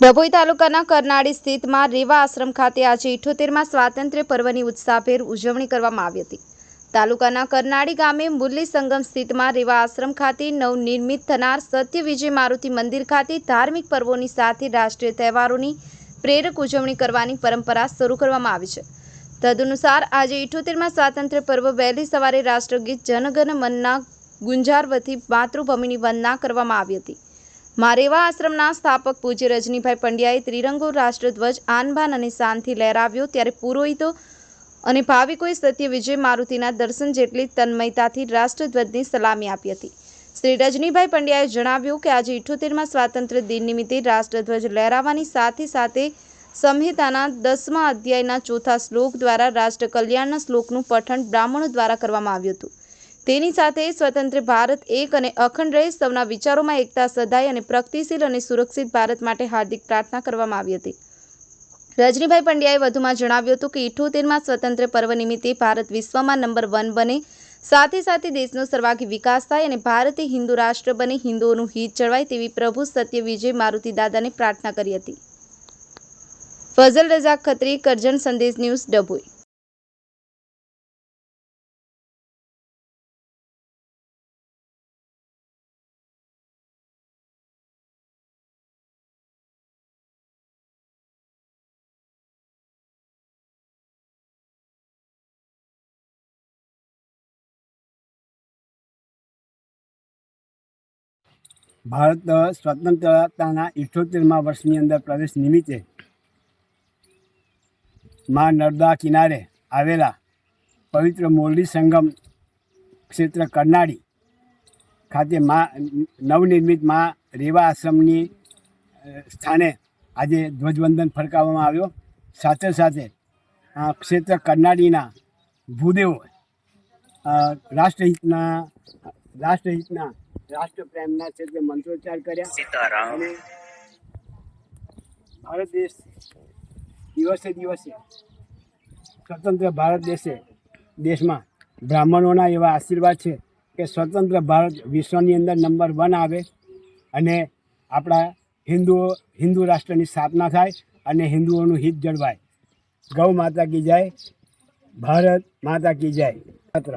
ડભોઈ તાલુકાના કરનાળી સ્થિતમાં રેવા આશ્રમ ખાતે આજે ઇઠોતેરમાં સ્વાતંત્ર્ય પર્વની ઉત્સાહભેર ઉજવણી કરવામાં આવી હતી. તાલુકાના કરનાળી ગામે મુરલી સંગમ સ્થિતમાં રેવા આશ્રમ ખાતે નવનિર્મિત થનાર સત્ય વિજય મારુતિ મંદિર ખાતે ધાર્મિક પર્વોની સાથે રાષ્ટ્રીય તહેવારોની પ્રેરક ઉજવણી કરવાની પરંપરા શરૂ કરવામાં આવી છે. તદનુસાર આજે ઇઠોતેરમાં સ્વાતંત્ર્ય પર્વ વહેલી સવારે રાષ્ટ્રગીત જનગણ મનના ગુંજારવતી માતૃભૂમિની વંદના કરવામાં આવી હતી. મારેવા આશ્રમના સ્થાપક પૂજ્ય રજનીભાઈ પંડ્યાએ ત્રિરંગો રાષ્ટ્રધ્વજ, આનબાન અને શાનથી લહેરાવ્યો ત્યારે પુરોહિતો અને ભાવિકોએ સત્ય વિજય મારુતિના દર્શન જેટલી તન્મયતાથી રાષ્ટ્રધ્વજની સલામી આપી હતી. શ્રી રજનીભાઈ પંડ્યાએ જણાવ્યું કે આજે ઇઠોતેરમાં સ્વાતંત્ર્ય દિન નિમિત્તે રાષ્ટ્રધ્વજ લહેરાવવાની સાથે સાથે સંહિતાના દસમા અધ્યાયના ચોથા શ્લોક દ્વારા રાષ્ટ્ર કલ્યાણના શ્લોકનું પઠન બ્રાહ્મણો દ્વારા કરવામાં આવ્યું હતું. તેની સાથે સ્વતંત્ર ભારત એક અને અખંડ રહે સૌના વિચારોમાં એકતા, સદાય અને પ્રગતિશીલ અને સુરક્ષિત ભારત માટે હાર્દિક પ્રાર્થના કરવામાં આવી હતી. રજનીભાઈ પંડ્યાએ વધુમાં જણાવ્યું હતું કે ઇઠોતેરમાં સ્વતંત્ર પર્વ નિમિત્તે ભારત વિશ્વમાં નંબર વન બને, સાથે સાથે દેશનો સર્વાગી વિકાસ થાય અને ભારતે હિન્દુ રાષ્ટ્ર બને, હિન્દુઓનું હિત જળવાય તેવી પ્રભુ સત્ય વિજય મારુતિ દાદાને પ્રાર્થના કરી હતી. ફઝલ રઝાક ખત્રી, કરજણ સંદેશ ન્યૂઝ ડભોઈ. ભારત સ્વતંત્રતાના ઇઠ્ઠોતેરમા વર્ષની અંદર પ્રવેશ નિમિત્તે મા નર્મદા કિનારે આવેલા પવિત્ર મોરલી સંગમ ક્ષેત્ર કરનાળી ખાતે મા નવનિર્મિત મા રેવા આશ્રમની સ્થાને આજે ધ્વજવંદન ફરકાવવામાં આવ્યો. સાથે સાથે ક્ષેત્ર કરનાળીના ભૂદેવો રાષ્ટ્રહિતના રાષ્ટ્રહિતના રાષ્ટ્રપ્રેમના છે તે મંત્રોચ્ચાર કર્યા. સીતારામ. ભારત દેશ દિવસે દિવસે સ્વતંત્ર ભારત દેશે દેશમાં બ્રાહ્મણોના એવા આશીર્વાદ છે કે સ્વતંત્ર ભારત વિશ્વની અંદર નંબર વન આવે અને આપણા હિન્દુઓ હિન્દુ રાષ્ટ્રની સ્થાપના થાય અને હિન્દુઓનું હિત જળવાય. ગૌ માતા કી જય ભારત માતા કી જય. માત્ર